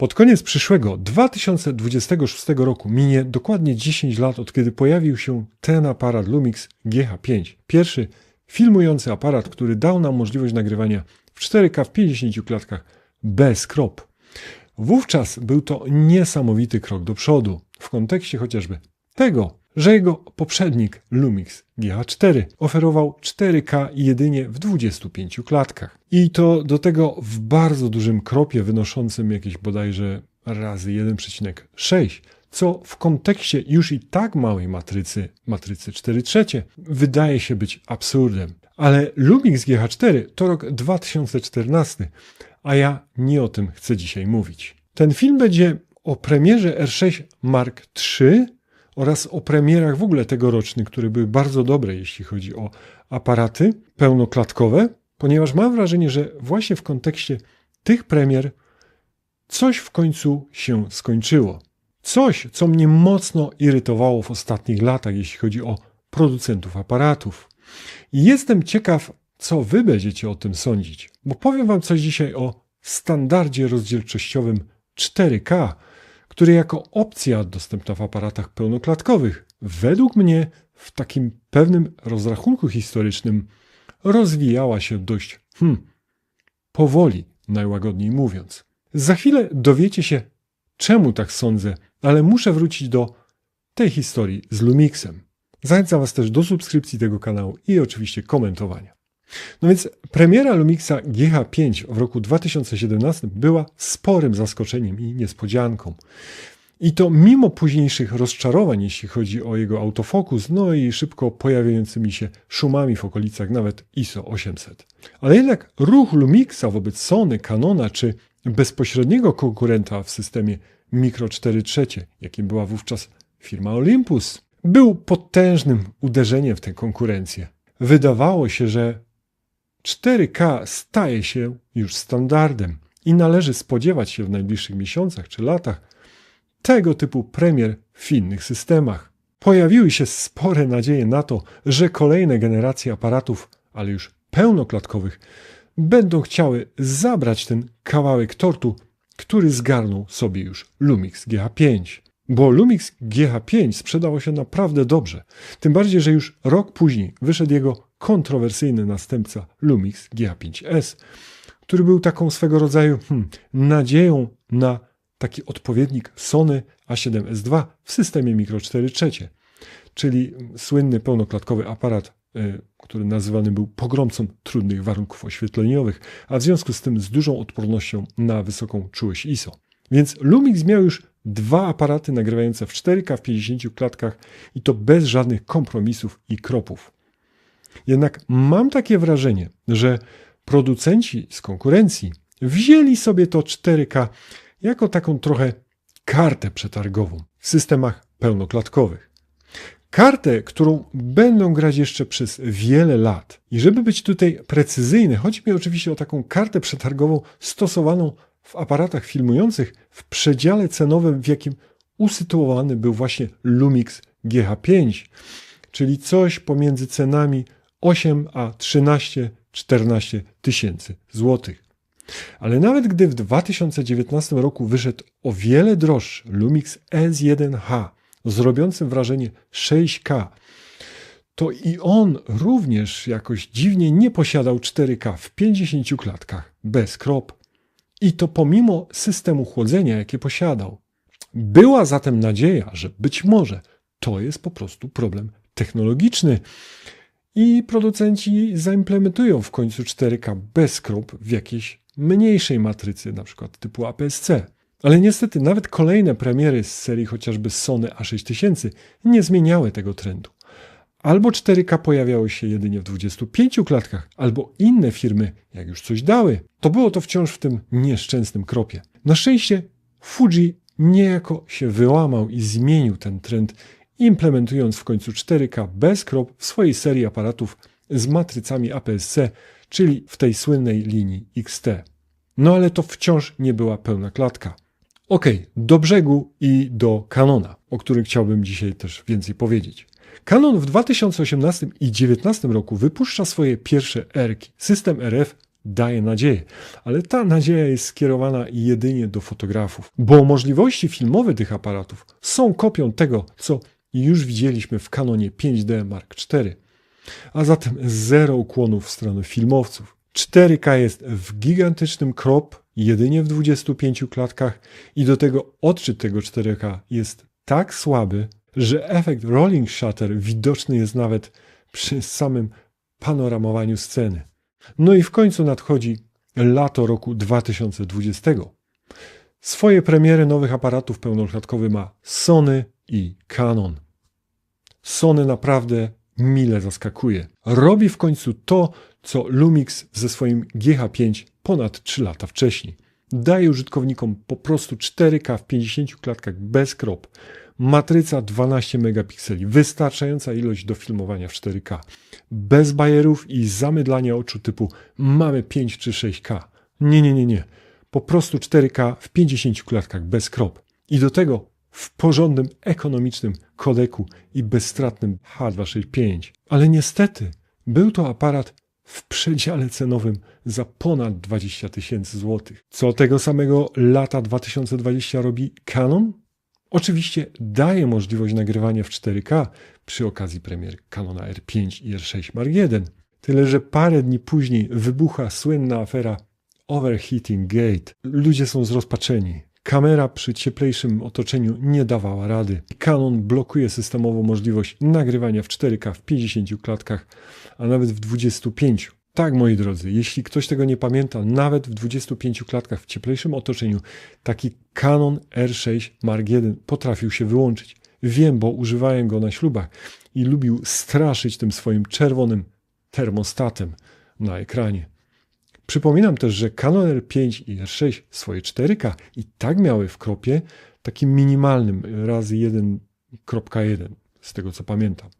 Pod koniec przyszłego 2026 roku minie dokładnie 10 lat od kiedy pojawił się ten aparat Lumix GH5. Pierwszy filmujący aparat, który dał nam możliwość nagrywania w 4K w 50 klatkach bez krop. Wówczas był to niesamowity krok do przodu w kontekście chociażby tego, że jego poprzednik Lumix GH4 oferował 4K jedynie w 25 klatkach. I to do tego w bardzo dużym kropie wynoszącym jakieś bodajże razy 1,6, co w kontekście już i tak małej matrycy, matrycy 4 trzecie, wydaje się być absurdem. Ale Lumix GH4 to rok 2014, a ja nie o tym chcę dzisiaj mówić. Ten film będzie o premierze R6 Mark III oraz o premierach w ogóle tegorocznych, które były bardzo dobre, jeśli chodzi o aparaty pełnoklatkowe, ponieważ mam wrażenie, że właśnie w kontekście tych premier coś w końcu się skończyło. Coś, co mnie mocno irytowało w ostatnich latach, jeśli chodzi o producentów aparatów. I jestem ciekaw, co wy będziecie o tym sądzić, bo powiem wam coś dzisiaj o standardzie rozdzielczościowym 4K, który jako opcja dostępna w aparatach pełnoklatkowych, według mnie w takim pewnym rozrachunku historycznym rozwijała się dość hmm, powoli, najłagodniej mówiąc. Za chwilę dowiecie się, czemu tak sądzę, ale muszę wrócić do tej historii z Lumixem. Zachęcam Was też do subskrypcji tego kanału i oczywiście komentowania. No więc premiera Lumixa GH5 w roku 2017 była sporym zaskoczeniem i niespodzianką. I to mimo późniejszych rozczarowań, jeśli chodzi o jego autofokus, no i szybko pojawiającymi się szumami w okolicach nawet ISO 800. Ale jednak ruch Lumixa wobec Sony, Canona czy bezpośredniego konkurenta w systemie Micro 4 trzecie, jakim była wówczas firma Olympus, był potężnym uderzeniem w tę konkurencję. Wydawało się, że 4K staje się już standardem i należy spodziewać się w najbliższych miesiącach czy latach tego typu premier w innych systemach. Pojawiły się spore nadzieje na to, że kolejne generacje aparatów, ale już pełnoklatkowych, będą chciały zabrać ten kawałek tortu, który zgarnął sobie już Lumix GH5. Bo Lumix GH5 sprzedało się naprawdę dobrze. Tym bardziej, że już rok później wyszedł jego kontrowersyjny następca Lumix GH5S, który był taką swego rodzaju hmm, nadzieją na taki odpowiednik Sony A7S II w systemie Micro 4 trzecie, czyli słynny pełnoklatkowy aparat, y, który nazywany był pogromcą trudnych warunków oświetleniowych, a w związku z tym z dużą odpornością na wysoką czułość ISO. Więc Lumix miał już dwa aparaty nagrywające w 4K w 50 klatkach i to bez żadnych kompromisów i kropów. Jednak mam takie wrażenie, że producenci z konkurencji wzięli sobie to 4K jako taką trochę kartę przetargową w systemach pełnoklatkowych. Kartę, którą będą grać jeszcze przez wiele lat. I żeby być tutaj precyzyjny, chodzi mi oczywiście o taką kartę przetargową stosowaną w aparatach filmujących w przedziale cenowym, w jakim usytuowany był właśnie Lumix GH5, czyli coś pomiędzy cenami 8 a 13 14 tysięcy złotych. Ale nawet gdy w 2019 roku wyszedł o wiele droższy Lumix S1H z robiącym wrażenie 6K, to i on również jakoś dziwnie nie posiadał 4K w 50 klatkach bez krop. I to pomimo systemu chłodzenia, jakie posiadał. Była zatem nadzieja, że być może to jest po prostu problem technologiczny i producenci zaimplementują w końcu 4K bez krop w jakiejś mniejszej matrycy, na przykład typu APS-C. Ale niestety nawet kolejne premiery z serii chociażby Sony A6000 nie zmieniały tego trendu. Albo 4K pojawiały się jedynie w 25 klatkach, albo inne firmy, jak już coś dały, to było to wciąż w tym nieszczęsnym kropie. Na szczęście Fuji niejako się wyłamał i zmienił ten trend, implementując w końcu 4K bez krop w swojej serii aparatów z matrycami APS-C, czyli w tej słynnej linii XT. No ale to wciąż nie była pełna klatka. Ok, do brzegu i do Canona, o którym chciałbym dzisiaj też więcej powiedzieć. Canon w 2018 i 2019 roku wypuszcza swoje pierwsze erki, system RF daje nadzieję, ale ta nadzieja jest skierowana jedynie do fotografów, bo możliwości filmowe tych aparatów są kopią tego, co już widzieliśmy w Canonie 5D Mark IV. A zatem zero ukłonów w stronę filmowców. 4K jest w gigantycznym crop, jedynie w 25 klatkach i do tego odczyt tego 4K jest tak słaby, że efekt rolling shutter widoczny jest nawet przy samym panoramowaniu sceny. No i w końcu nadchodzi lato roku 2020. Swoje premiery nowych aparatów pełnoklatkowych ma Sony i Canon. Sony naprawdę mile zaskakuje. Robi w końcu to, co Lumix ze swoim GH5 ponad 3 lata wcześniej. Daje użytkownikom po prostu 4K w 50 klatkach bez krop. Matryca 12 megapikseli, wystarczająca ilość do filmowania w 4K. Bez bajerów i zamydlania oczu typu mamy 5 czy 6K. Nie, nie, nie, nie. Po prostu 4K w 50 klatkach bez krop. I do tego w porządnym, ekonomicznym kodeku i bezstratnym H265. Ale niestety był to aparat w przedziale cenowym za ponad 20 tysięcy złotych. Co tego samego lata 2020 robi Canon? Oczywiście daje możliwość nagrywania w 4K przy okazji premier Canona R5 i R6 Mark I. Tyle, że parę dni później wybucha słynna afera Overheating Gate. Ludzie są zrozpaczeni. Kamera przy cieplejszym otoczeniu nie dawała rady. Canon blokuje systemowo możliwość nagrywania w 4K w 50 klatkach, a nawet w 25. Tak, moi drodzy, jeśli ktoś tego nie pamięta, nawet w 25 klatkach w cieplejszym otoczeniu taki Canon R6 Mark I potrafił się wyłączyć. Wiem, bo używałem go na ślubach i lubił straszyć tym swoim czerwonym termostatem na ekranie. Przypominam też, że Canon R5 i R6 swoje 4K i tak miały w kropie takim minimalnym razy 1.1 z tego co pamiętam.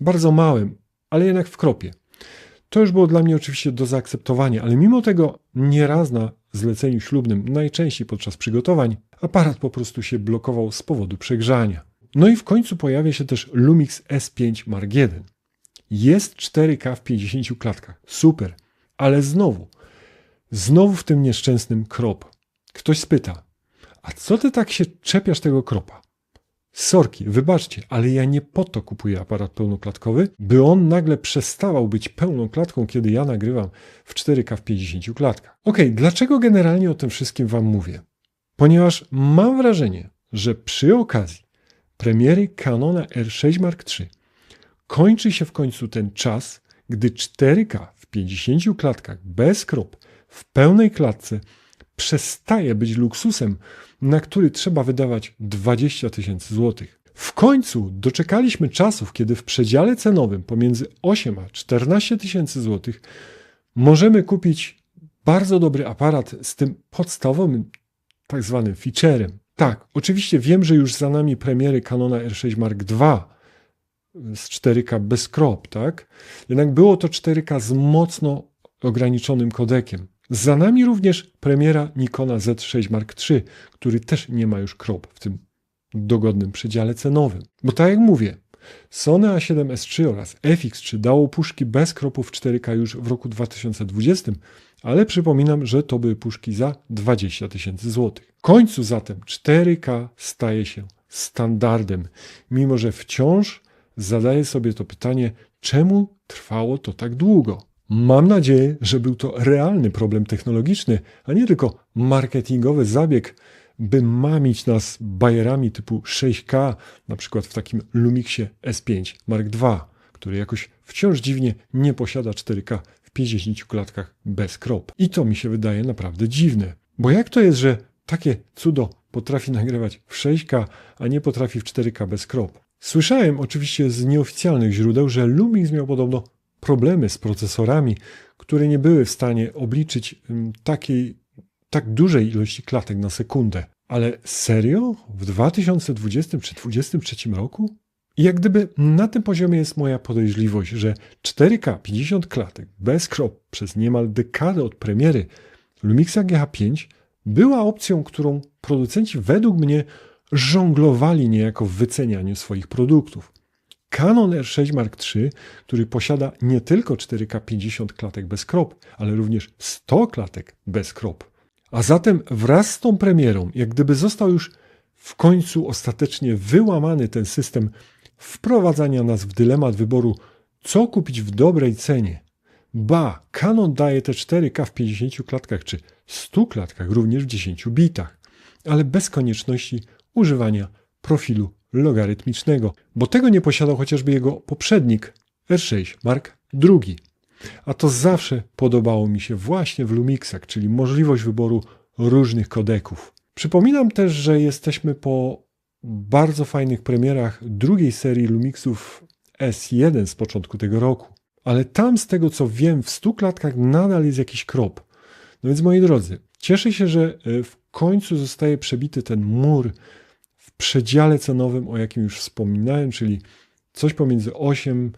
Bardzo małym, ale jednak w kropie. To już było dla mnie oczywiście do zaakceptowania, ale mimo tego nieraz na zleceniu ślubnym, najczęściej podczas przygotowań, aparat po prostu się blokował z powodu przegrzania. No i w końcu pojawia się też Lumix S5 Mark I. Jest 4K w 50 klatkach. Super. Ale znowu, znowu w tym nieszczęsnym krop. Ktoś spyta, a co ty tak się czepiasz tego kropa? Sorki, wybaczcie, ale ja nie po to kupuję aparat pełnoklatkowy, by on nagle przestawał być pełną klatką, kiedy ja nagrywam w 4K w 50 klatkach. Ok, dlaczego generalnie o tym wszystkim Wam mówię? Ponieważ mam wrażenie, że przy okazji premiery Canona R6 Mark III kończy się w końcu ten czas, gdy 4K w 50 klatkach bez krop w pełnej klatce przestaje być luksusem, na który trzeba wydawać 20 tysięcy złotych. W końcu doczekaliśmy czasów, kiedy w przedziale cenowym pomiędzy 8 a 14 tysięcy złotych możemy kupić bardzo dobry aparat z tym podstawowym tak zwanym featurem. Tak, oczywiście wiem, że już za nami premiery Canona R6 Mark II z 4K bez krop, tak? Jednak było to 4K z mocno ograniczonym kodekiem. Za nami również premiera Nikona Z6 Mark III, który też nie ma już krop w tym dogodnym przedziale cenowym. Bo tak jak mówię, Sony A7S3 oraz FX3 dało puszki bez kropów 4K już w roku 2020, ale przypominam, że to były puszki za 20 tysięcy złotych. W końcu zatem 4K staje się standardem, mimo że wciąż zadaję sobie to pytanie, czemu trwało to tak długo? Mam nadzieję, że był to realny problem technologiczny, a nie tylko marketingowy zabieg, by mamić nas bajerami typu 6K, na przykład w takim Lumixie S5 Mark II, który jakoś wciąż dziwnie nie posiada 4K w 50 klatkach bez krop. I to mi się wydaje naprawdę dziwne. Bo jak to jest, że takie cudo potrafi nagrywać w 6K, a nie potrafi w 4K bez krop? Słyszałem oczywiście z nieoficjalnych źródeł, że Lumix miał podobno problemy z procesorami, które nie były w stanie obliczyć takiej, tak dużej ilości klatek na sekundę. Ale serio? W 2020 czy 2023 roku? I jak gdyby na tym poziomie jest moja podejrzliwość, że 4K 50 klatek bez krop przez niemal dekadę od premiery Lumixa GH5 była opcją, którą producenci według mnie żonglowali niejako w wycenianiu swoich produktów. Canon R6 Mark III, który posiada nie tylko 4K 50 klatek bez krop, ale również 100 klatek bez krop. A zatem wraz z tą premierą, jak gdyby został już w końcu ostatecznie wyłamany ten system wprowadzania nas w dylemat wyboru, co kupić w dobrej cenie. Ba, Canon daje te 4K w 50 klatkach czy 100 klatkach, również w 10 bitach, ale bez konieczności używania profilu logarytmicznego, bo tego nie posiadał chociażby jego poprzednik R6 Mark II. A to zawsze podobało mi się właśnie w Lumixach, czyli możliwość wyboru różnych kodeków. Przypominam też, że jesteśmy po bardzo fajnych premierach drugiej serii Lumixów S1 z początku tego roku. Ale tam, z tego co wiem, w 100 klatkach nadal jest jakiś krop. No więc, moi drodzy, cieszę się, że e, w końcu zostaje przebity ten mur przedziale cenowym, o jakim już wspominałem, czyli coś pomiędzy 8,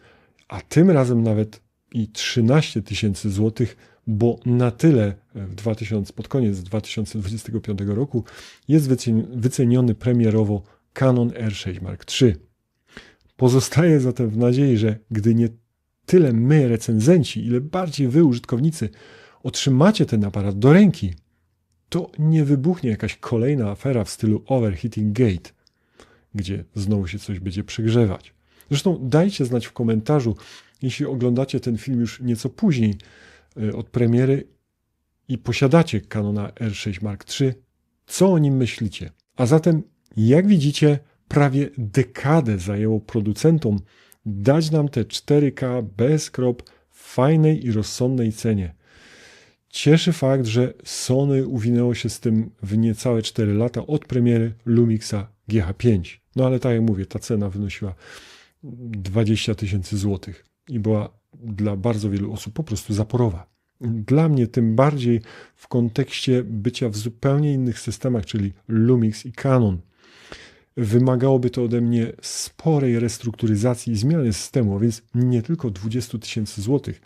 a tym razem nawet i 13 tysięcy złotych, bo na tyle w 2000, pod koniec 2025 roku jest wyceniony premierowo Canon R6 Mark III. Pozostaje zatem w nadziei, że gdy nie tyle my, recenzenci, ile bardziej wy, użytkownicy, otrzymacie ten aparat do ręki, to nie wybuchnie jakaś kolejna afera w stylu Overheating Gate, gdzie znowu się coś będzie przegrzewać. Zresztą dajcie znać w komentarzu, jeśli oglądacie ten film już nieco później y, od premiery i posiadacie Canona R6 Mark III, co o nim myślicie. A zatem, jak widzicie, prawie dekadę zajęło producentom dać nam te 4K bez krop w fajnej i rozsądnej cenie. Cieszy fakt, że Sony uwinęło się z tym w niecałe 4 lata od premiery Lumixa GH5. No ale tak jak mówię, ta cena wynosiła 20 tysięcy złotych i była dla bardzo wielu osób po prostu zaporowa. Dla mnie tym bardziej w kontekście bycia w zupełnie innych systemach, czyli Lumix i Canon. Wymagałoby to ode mnie sporej restrukturyzacji i zmiany systemu, a więc nie tylko 20 tysięcy złotych.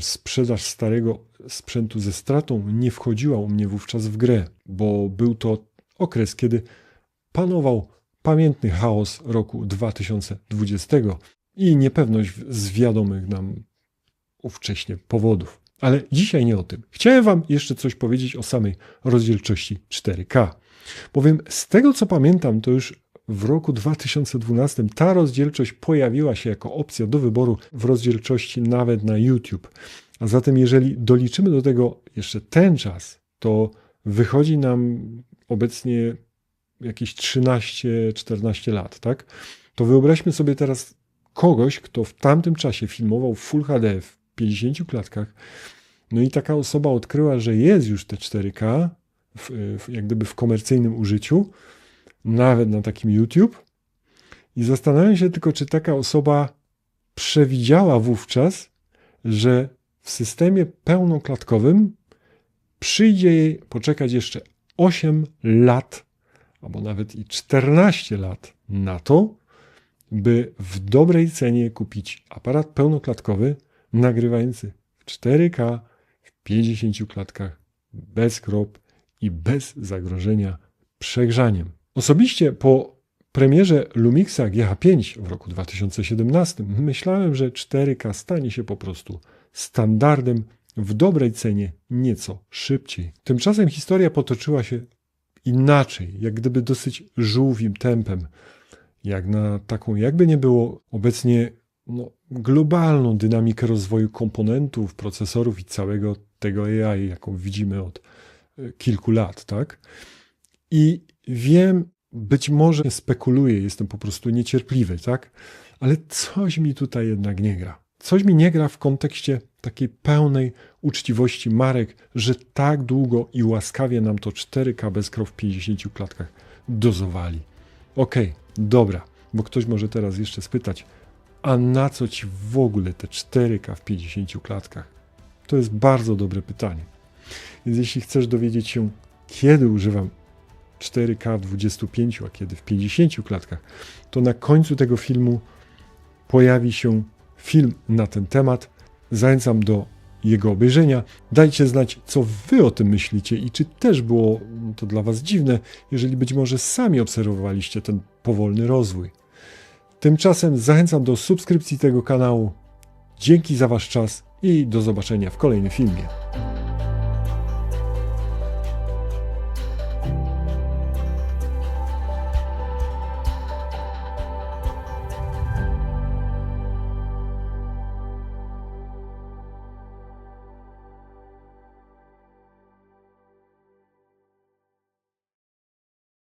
Sprzedaż starego sprzętu ze stratą nie wchodziła u mnie wówczas w grę, bo był to okres, kiedy panował pamiętny chaos roku 2020 i niepewność z wiadomych nam ówcześnie powodów. Ale dzisiaj nie o tym. Chciałem Wam jeszcze coś powiedzieć o samej rozdzielczości 4K. Bowiem z tego co pamiętam, to już w roku 2012 ta rozdzielczość pojawiła się jako opcja do wyboru w rozdzielczości nawet na YouTube. A zatem, jeżeli doliczymy do tego jeszcze ten czas, to wychodzi nam obecnie jakieś 13-14 lat, tak? To wyobraźmy sobie teraz kogoś, kto w tamtym czasie filmował Full HD w 50 klatkach, no i taka osoba odkryła, że jest już te 4K, w, w, jak gdyby w komercyjnym użyciu, nawet na takim YouTube. I zastanawiam się tylko, czy taka osoba przewidziała wówczas, że w systemie pełnoklatkowym przyjdzie jej poczekać jeszcze 8 lat, albo nawet i 14 lat na to, by w dobrej cenie kupić aparat pełnoklatkowy nagrywający w 4K w 50 klatkach bez krop i bez zagrożenia przegrzaniem. Osobiście po premierze Lumixa GH5 w roku 2017 myślałem, że 4K stanie się po prostu standardem w dobrej cenie nieco szybciej. Tymczasem historia potoczyła się inaczej, jak gdyby dosyć żółwim tempem, jak na taką, jakby nie było obecnie no, globalną dynamikę rozwoju komponentów, procesorów i całego tego AI, jaką widzimy od e, kilku lat, tak? I wiem, być może spekuluję, jestem po prostu niecierpliwy, tak? Ale coś mi tutaj jednak nie gra. Coś mi nie gra w kontekście takiej pełnej uczciwości marek, że tak długo i łaskawie nam to 4K bez w 50 klatkach dozowali. Okej, okay, dobra, bo ktoś może teraz jeszcze spytać, a na co ci w ogóle te 4K w 50 klatkach? To jest bardzo dobre pytanie. Więc jeśli chcesz dowiedzieć się, kiedy używam 4K w 25, a kiedy w 50 klatkach, to na końcu tego filmu pojawi się film na ten temat. Zachęcam do jego obejrzenia. Dajcie znać, co wy o tym myślicie i czy też było to dla was dziwne, jeżeli być może sami obserwowaliście ten powolny rozwój. Tymczasem zachęcam do subskrypcji tego kanału. Dzięki za Wasz czas i do zobaczenia w kolejnym filmie.